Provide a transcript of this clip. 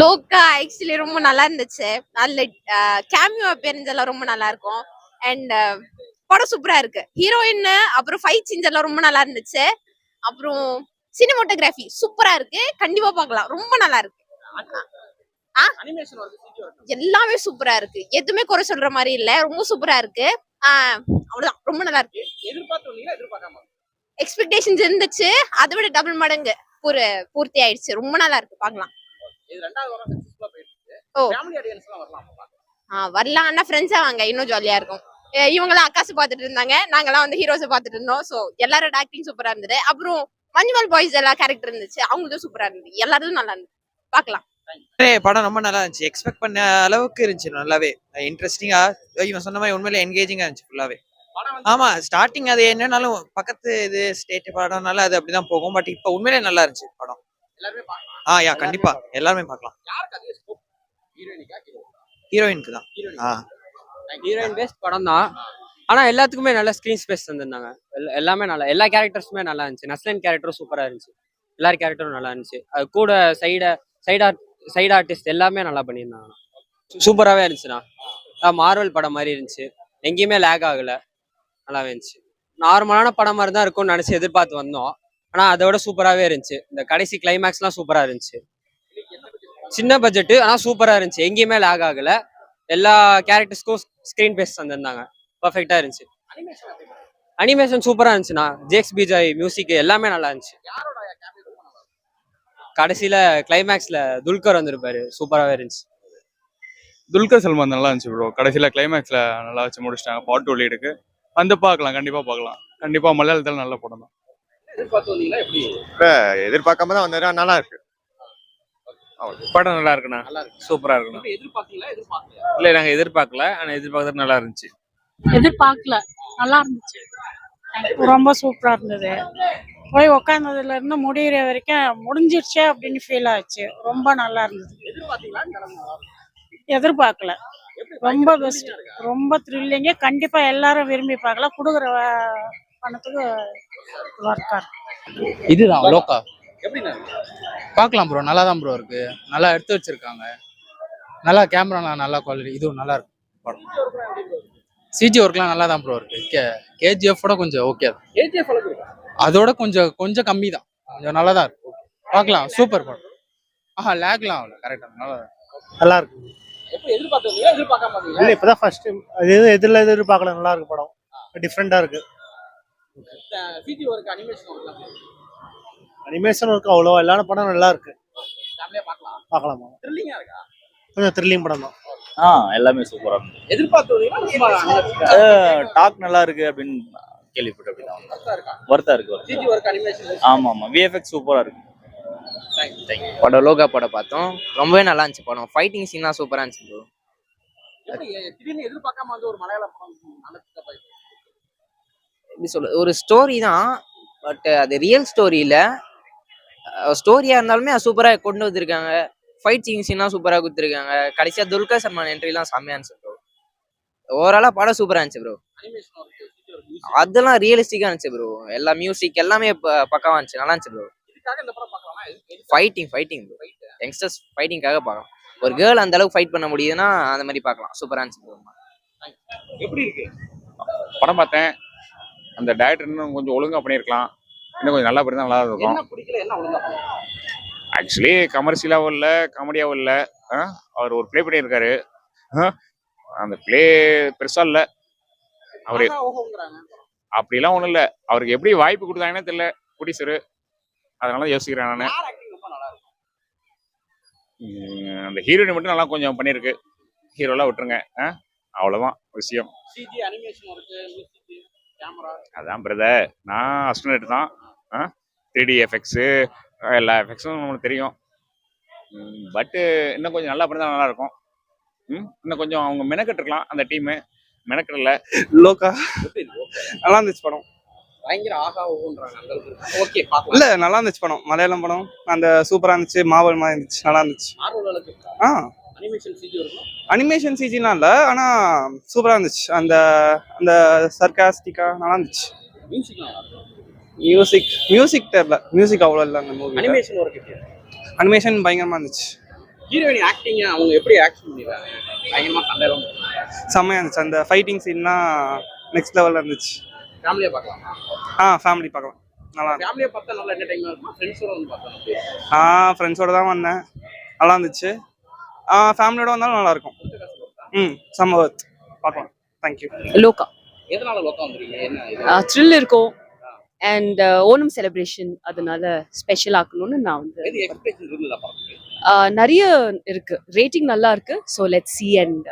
லோக்கா actually ரொம்ப நல்லா இருந்துச்சு. அதுல கேமியோ appearance எல்லாம் ரொம்ப நல்லா இருக்கும். அண்ட் படம் சூப்பரா இருக்கு. ஹீரோயின் அப்புறம் ஃபைட் சீன்ஸ் எல்லாம் ரொம்ப நல்லா இருந்துச்சு. அப்புறம் சினிமோட்டோகிராஃபி சூப்பரா இருக்கு. கண்டிப்பா பார்க்கலாம். ரொம்ப நல்லா இருக்கு. எல்லாமே சூப்பரா இருக்கு. எதுவுமே குறை சொல்ற மாதிரி இல்ல. ரொம்ப சூப்பரா இருக்கு. அவ்வளவுதான். ரொம்ப நல்லா இருக்கு. எக்ஸ்பெக்டேஷன்ஸ் இருந்துச்சு. அதை விட டபுள் மடங்கு பூர பூர்த்தி ஆயிடுச்சு. ரொம்ப நல்லா இருக்கு. பார்க்கலாம். ஓ. ஃபேமிலி ஆடியன்ஸ் எல்லாம் வரலாம் ஆனா ஃப்ரெண்ட்ஸா வாங்க இன்னும் ஜாலியா இருக்கும். அஹ் இவங்கெல்லாம் அக்காசு பார்த்துட்டு இருந்தாங்க. நாங்கெல்லாம் வந்து ஹீரோஸை பார்த்துட்டு இருந்தோம். சோ எல்லாரோட ஆக்டிங் சூப்பரா இருந்தது. அப்புறம் மஞ்சுமல் பாய்ஸ் எல்லாம் கேரக்டர் இருந்துச்சு. அவங்களும் சூப்பரா இருந்தது. எல்லாரும் நல்லா இருந்தது. பார்க்கலாம். படம் ரொம்ப நல்லா இருந்துச்சு. எக்ஸ்பெக்ட் பண்ண அளவுக்கு இருந்துச்சு நல்லாவே. இன்ட்ரெஸ்டிங்கா இவன் சொன்ன மாதிரி உண்மையில என்கேஜிங்கா இருந்துச்சு ஃபுல்லாவே ஆமா ஸ்டார்டிங் அது என்னன்னாலும் பக்கத்து இது ஸ்டேட் படம்னால அது அப்படிதான் போகும். பட் இப்போ உண்மையிலே நல்லா இருந்துச்சு படம். எல்லாருமே ஆ யா கண்டிப்பா. எல்லாருமே பார்க்கலாம். ஹீரோயினுக்கு தான். ஆ. ஹீரோயின் பேஸ்ட் படம் தான். ஆனா எல்லாத்துக்குமே நல்ல ஸ்கிரீன் ஸ்பேஸ் தந்திருந்தாங்க. எல்லா- எல்லாமே நல்லா எல்லா கேரக்டர்ஸுமே நல்லா இருந்துச்சு. நஸ்லின் கேரக்டரும் சூப்பரா இருந்துச்சு. எல்லார் கேரக்டரும் நல்லா இருந்துச்சு. அது கூட சைட சைட் ஆர்ட் சைடு ஆர்டிஸ்ட் எல்லாமே நல்லா பண்ணியிருந்தாங்க. சூப்பராகவே இருந்துச்சுண்ணா மார்வல் படம் மாதிரி இருந்துச்சு. எங்கேயுமே லேக் ஆகல. நல்லாவே இருந்துச்சு. நார்மலான படம் மாதிரி தான் இருக்கும்னு நினச்சி எதிர்பார்த்து வந்தோம். ஆனால் அதை விட சூப்பராகவே இருந்துச்சு. இந்த கடைசி கிளைமேக்ஸ்லாம் சூப்பராக இருந்துச்சு. சின்ன பட்ஜெட்டு ஆனால் சூப்பராக இருந்துச்சு. எங்கேயுமே லேக் ஆகல. எல்லா கேரக்டர்ஸ்க்கும் ஸ்க்ரீன் பேஸ் தந்திருந்தாங்க பர்ஃபெக்டாக இருந்துச்சு. அனிமேஷன் சூப்பராக இருந்துச்சுண்ணா. ஜேக்ஸ் பிஜாய் மியூசிக் எல்லாமே நல்லா இருந்துச்சு. கடைசியில் கிளைமேக்ஸில் துல்கர் வந்திருப்பாரு. சூப்பராகவே இருந்துச்சு. துல்கர் சல்மான் நல்லா இருந்துச்சு ப்ரோ கடைசியில் கிளைமேக்ஸில் நல்லா வச்சு முடிச்சிட்டாங்க. பாட்டு லீடுக்கு வந்து பார்க்கலாம். கண்டிப்பாக பார்க்கலாம். கண்டிப்பாக மலையாளத்தில் நல்ல படம் தான். எதிர்பார்க்காம தான் வந்தது நல்லா இருக்கு படம் நல்லா இருக்குண்ணா. நல்லா இருக்கு சூப்பரா இருக்குண்ணா. இல்ல நாங்க எதிர்பார்க்கல. ஆனா எதிர்பார்க்கறது நல்லா இருந்துச்சு. எதிர்பார்க்கல. நல்லா இருந்துச்சு. ரொம்ப சூப்பரா இருந்தது. போய் உக்காந்ததுல இருந்து முடியிற வரைக்கும் முடிஞ்சிருச்சே அப்படின்னு ஃபீல் ஆச்சு. ரொம்ப நல்லா இருந்தது? எதிர்பார்க்கல. ரொம்ப பெஸ்ட்? ரொம்ப த்ரில்லிங்க கண்டிப்பா எல்லாரும் விரும்பி பார்க்கலாம். கொடுக்குற பணத்துக்கு ஒர்க்கா இருக்கு இதுதான் லோக்கா? பார்க்கலாம் ப்ரோ நல்லா தான் ப்ரோ இருக்கு. நல்லா எடுத்து வச்சிருக்காங்க. நல்லா கேமரா நல்லா குவாலிட்டி இதுவும் நல்லா இருக்கு படம் சிஜி ஒர்க்லாம் நல்லா தான் ப்ரோ இருக்கு கே கேஜிஎஃபோட கொஞ்சம் ஓகே தான்? அதோட கொஞ்சம் கொஞ்சம் கம்மி தான் கொஞ்சம் நல்லா தான் இருக்கு. பார்க்கலாம் சூப்பர் படம் ஆஹா லேக்லாம் ஆகல. கரெக்டாக நல்லா தான் இருக்கு. நல்லா இருக்கு. இல்ல இப்பதான் ஃபர்ஸ்ட் டைம் அது எது எதிரில் எதிர்பார்க்கல நல்லா இருக்கு படம். டிஃப்ரெண்டா இருக்கு. அனிமேஷன் ஒர்க் அவ்வளோ எல்லா படம் நல்லா இருக்கு. பார்க்கலாம். பார்க்கலாமா. த்ரில்லிங்கா இருக்கா? கொஞ்சம் த்ரில்லிங் படம் தான். ஆ எல்லாமே சூப்பரா இருக்கு எதிர்பார்த்து? டாக் நல்லா இருக்கு அப்படின்னு கேள்விப்பட்டு அப்படிதான். ஒர்த்தா இருக்கு? ஆமா ஆமா விஎஃப்எக்ஸ் சூப்பரா இருக்கு. படம் லோகா படம் பார்த்தோம். ரொம்பவே நல்லா இருந்துச்சு படம். ஃபைட்டிங் சீன்லாம் சூப்பரா இருந்துச்சு ப்ரோ எதிர்பார்க்காம வந்து ஒரு மலையாள படம் எப்படி சொல்ல ஒரு ஸ்டோரி தான் பட் அது ரியல் ஸ்டோரியில் ஸ்டோரியாக ஸ்டோரியா இருந்தாலுமே அது சூப்பரா கொண்டு வந்திருக்காங்க. ஃபைட் சீன்ஸ்லாம் சூப்பராக சூப்பரா கொடுத்துருக்காங்க. கடைசியா துல்கர் சல்மான் என்ட்ரிலாம் செம்மையா இருந்துச்சு ப்ரோ ஓவராலா படம் சூப்பரா இருந்துச்சு ப்ரோ அதெல்லாம் ரியலிஸ்டிக்கா இருந்துச்சு ப்ரோ எல்லா மியூசிக் எல்லாமே பக்காவாக பக்காவா இருந்துச்சு நல்லா இருந்துச்சு bro fighting fighting bro youngsters ஃபைட்டிங்காக பார்க்கலாம். ஒரு கேர்ள் அந்த அளவுக்கு ஃபைட் பண்ண முடியுதுன்னா அந்த மாதிரி பார்க்கலாம். சூப்பரா இருந்துச்சு ப்ரோ எப்படி இருக்கு? படம் பார்த்தேன். அந்த டேரக்டர் இன்னும் கொஞ்சம் ஒழுங்கா பண்ணியிருக்கலாம். இன்னும் கொஞ்சம் நல்லா பண்ணி நல்லா இருக்கும்? ஆக்சுவலி கமர்ஷியலாகவும் இல்லை காமெடியாகவும் இல்லை. அவர் ஒரு ப்ளே பண்ணியிருக்காரு. அந்த ப்ளே பெருசா இல்லை. அவரு. அப்படிலாம் ஒன்றும் இல்லை. அவருக்கு எப்படி வாய்ப்பு கொடுத்தாங்கன்னே தெரியல. ப்ரொடியூசரு அதனால யோசிக்கிறேன் நான்? அந்த ஹீரோயின் மட்டும் நல்லா கொஞ்சம் பண்ணியிருக்கு. ஹீரோலாம் விட்டுருங்க. அவ்வளோதான் விஷயம். அதான் பிரதர் நான் அஸ்டனேட் தான். த்ரீ டி எஃபெக்ட்ஸு எல்லா எஃபெக்ட்ஸும் நம்மளுக்கு தெரியும். பட்டு இன்னும் கொஞ்சம் நல்லா பண்ணால் நல்லா இருக்கும். ம் இன்னும் கொஞ்சம் அவங்க மெனக்கெட்டுருக்கலாம் அந்த டீமு மெனக்கெடல. லோக்கா. நல்லா இருந்துச்சு படம். பயங்கர. Okay, பார்க்கலாம். இல்ல நல்லா இருந்துச்சு படம். மலையாளம் படம். அந்த சூப்பரா இருந்துச்சு மாவல் மாதிரி இருந்துச்சு நல்லா இருந்துச்சு? ஆ. அனிமேஷன் சிஜிலாம் இல்ல ஆனா சூப்பரா இருந்துச்சு. அந்த அந்த சர்காஸ்டிக்கா நல்லா இருந்துச்சு. மியூசிக் மியூசிக் தெரியல. மியூசிக் அவ்வளோ இல்லை அந்த மூவி எப்படி இருக்கு? அனிமேஷன் பயங்கரமா இருந்துச்சு. ஹீரோயின் ஆக்டிங் அவங்க எப்படி ஆக்ஷன் பண்ணிருக்காங்க? பயங்கரமா சண்டை எல்லாம் செம்மையாக இருந்துச்சு. அந்த ஃபைட்டிங் சீன்லாம் நெக்ஸ்ட் லெவலில் இருந்துச்சு. ஃபேமிலியா பார்க்கலாம்? ஆ ஃபேமிலி பார்க்கலாம். நல்லா இருந்துச்சு. ஃபேமிலியா பார்த்தா நல்ல என்டர்டைன்மெண்ட் இருக்கும்? ஃப்ரெண்ட்ஸோட வந்து பார்த்தா ஆ ஃப்ரெண்ட்ஸோட தான் வந்தேன். நல்லா இருந்துச்சு. ஃபேமிலியோட வந்தாலும் நல்லா இருக்கும் ம் செம்ம ஒர்த் பார்க்கலாம். தேங்க்யூ லோகா. எதனால லோக்கம் வந்துருக்கீங்க? என்ன த்ரில் இருக்கும். அண்ட் ஓணம் செலிப்ரேஷன் அதனால ஸ்பெஷல் ஆக்கணும்னு நான் வந்து நிறைய இருக்கு. ரேட்டிங் நல்லா இருக்கு. So let see and